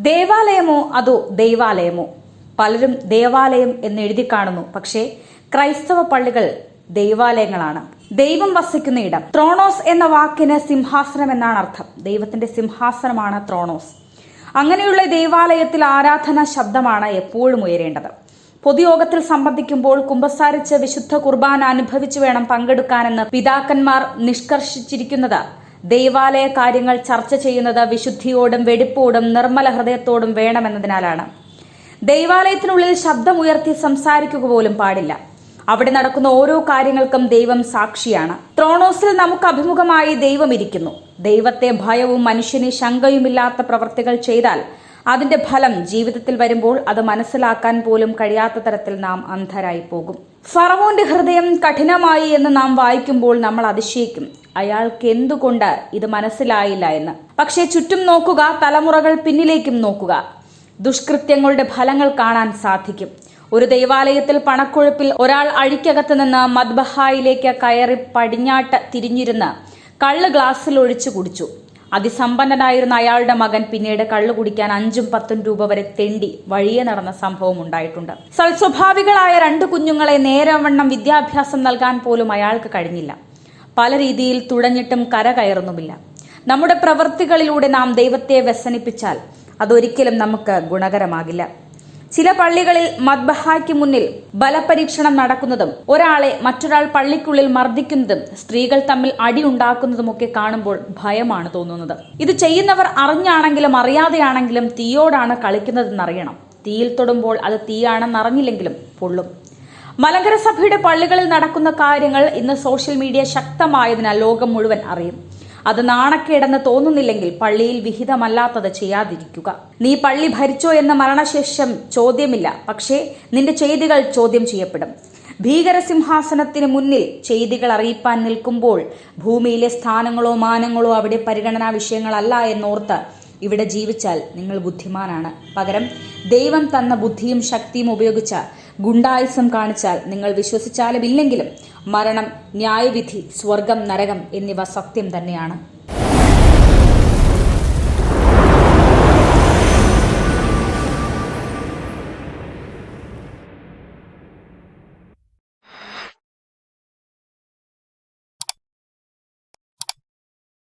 ദേവാലയമോ അതോ ദൈവാലയമോ? പലരും ദേവാലയം എന്ന് എഴുതി കാണുന്നു. പക്ഷേ ക്രൈസ്തവ പള്ളികൾ ദൈവാലയങ്ങളാണ്. ദൈവം വസിക്കുന്ന ഇടം. ത്രോണോസ് എന്ന വാക്കിന് സിംഹാസനം എന്നാണ് അർത്ഥം. ദൈവത്തിന്റെ സിംഹാസനമാണ് ത്രോണോസ്. അങ്ങനെയുള്ള ദൈവാലയത്തിൽ ആരാധന ശബ്ദമാണ് എപ്പോഴും ഉയരേണ്ടത്. പൊതുയോഗത്തിൽ സംബന്ധിക്കുമ്പോൾ കുമ്പസാരിച്ച് വിശുദ്ധ കുർബാന അനുഭവിച്ചു വേണം പങ്കെടുക്കാനെന്ന് പിതാക്കന്മാർ നിഷ്കർഷിച്ചിരിക്കുന്നത് ദൈവാലയ കാര്യങ്ങൾ ചർച്ച ചെയ്യുന്നത് വിശുദ്ധിയോടും വെടിപ്പോടും നിർമ്മല ഹൃദയത്തോടും വേണമെന്നതിനാലാണ്. ദൈവാലയത്തിനുള്ളിൽ ശബ്ദമുയർത്തി സംസാരിക്കുക പോലും പാടില്ല. അവിടെ നടക്കുന്ന ഓരോ കാര്യങ്ങൾക്കും ദൈവം സാക്ഷിയാണ്. ത്രോണോസിൽ നമുക്ക് അഭിമുഖമായി ദൈവം ഇരിക്കുന്നു. ദൈവത്തെ ഭയവും മനുഷ്യന് ശങ്കയുമില്ലാത്ത പ്രവർത്തികൾ ചെയ്താൽ അതിന്റെ ഫലം ജീവിതത്തിൽ വരുമ്പോൾ അത് മനസ്സിലാക്കാൻ പോലും കഴിയാത്ത തരത്തിൽ നാം അന്ധരായി പോകും. ഫറവോന്റെ ഹൃദയം കഠിനമായി എന്ന് നാം വായിക്കുമ്പോൾ നമ്മൾ അതിശയിക്കും. അയാൾക്ക് എന്തുകൊണ്ട് ഇത് മനസ്സിലായില്ല എന്ന്. പക്ഷെ ചുറ്റും നോക്കുക തലമുറകൾ പിന്നിലേക്കും നോക്കുക. ദുഷ്കൃത്യങ്ങളുടെ ഫലങ്ങൾ കാണാൻ സാധിക്കും. ഒരു ദൈവാലയത്തിൽ പണക്കൊഴുപ്പിൽ ഒരാൾ അഴിക്കകത്ത് നിന്ന് മദ്ബഹായിലേക്ക് കയറി പടിഞ്ഞാട്ട് തിരിഞ്ഞിരുന്ന് കള്ള് ഗ്ലാസ്സിൽ ഒഴിച്ചു കുടിച്ചു. അതിസമ്പന്നനായിരുന്ന അയാളുടെ മകൻ പിന്നീട് കള്ളു കുടിക്കാൻ അഞ്ചും പത്തും രൂപ വരെ തെണ്ടി വഴിയെ നടന്ന സംഭവം ഉണ്ടായിട്ടുണ്ട്. സൽസ്വഭാവികളായ രണ്ട് കുഞ്ഞുങ്ങളെ നേരവണ്ണം വിദ്യാഭ്യാസം നൽകാൻ പോലും അയാൾക്ക് കഴിഞ്ഞില്ല. പല രീതിയിൽ തുഴഞ്ഞിട്ടും കര കയറുന്നുമില്ല. നമ്മുടെ പ്രവൃത്തികളിലൂടെ നാം ദൈവത്തെ വ്യസനിപ്പിച്ചാൽ അതൊരിക്കലും നമുക്ക് ഗുണകരമാകില്ല. ചില പള്ളികളിൽ മദ്ബഹായ്ക്ക് മുന്നിൽ ബലപരീക്ഷണം നടക്കുന്നതും ഒരാളെ മറ്റൊരാൾ പള്ളിക്കുള്ളിൽ മർദ്ദിക്കുന്നതും സ്ത്രീകൾ തമ്മിൽ അടി ഉണ്ടാക്കുന്നതുമൊക്കെ കാണുമ്പോൾ ഭയമാണ് തോന്നുന്നത്. ഇത് ചെയ്യുന്നവർ അറിഞ്ഞാണെങ്കിലും അറിയാതെയാണെങ്കിലും തീയോടാണ് കളിക്കുന്നതെന്നറിയണം. തീയിൽ തൊടുമ്പോൾ അത് തീയാണെന്നറിഞ്ഞില്ലെങ്കിലും പൊള്ളും. മലങ്കര സഭയുടെ പള്ളികളിൽ നടക്കുന്ന കാര്യങ്ങൾ ഇന്ന് സോഷ്യൽ മീഡിയ ശക്തമായതിനാൽ ലോകം മുഴുവൻ അറിയും. അത് നാണക്കേടെന്ന് തോന്നുന്നില്ലെങ്കിൽ പള്ളിയിൽ വിഹിതമല്ലാത്തത് ചെയ്യാതിരിക്കുക. നീ പള്ളി ഭരിച്ചോ എന്ന മരണശേഷം ചോദ്യമില്ല. പക്ഷേ നിന്റെ ചെയ്തികൾ ചോദ്യം ചെയ്യപ്പെടും. ഭീകരസിംഹാസനത്തിന് മുന്നിൽ ചെയ്തികൾ അറിയിപ്പാൻ നിൽക്കുമ്പോൾ ഭൂമിയിലെ സ്ഥാനങ്ങളോ മാനങ്ങളോ അവിടെ പരിഗണനാ വിഷയങ്ങളല്ല എന്നോർത്ത് ഇവിടെ ജീവിച്ചാൽ നിങ്ങൾ ബുദ്ധിമാനാണ്. പകരം ദൈവം തന്ന ബുദ്ധിയും ശക്തിയും ഉപയോഗിച്ച ഗുണ്ടായുസം കാണിച്ചാൽ നിങ്ങൾ വിശ്വസിച്ചാലും ഇല്ലെങ്കിലും മരണം ന്യായവിധി സ്വർഗം നരകം എന്നിവ സത്യം തന്നെയാണ്.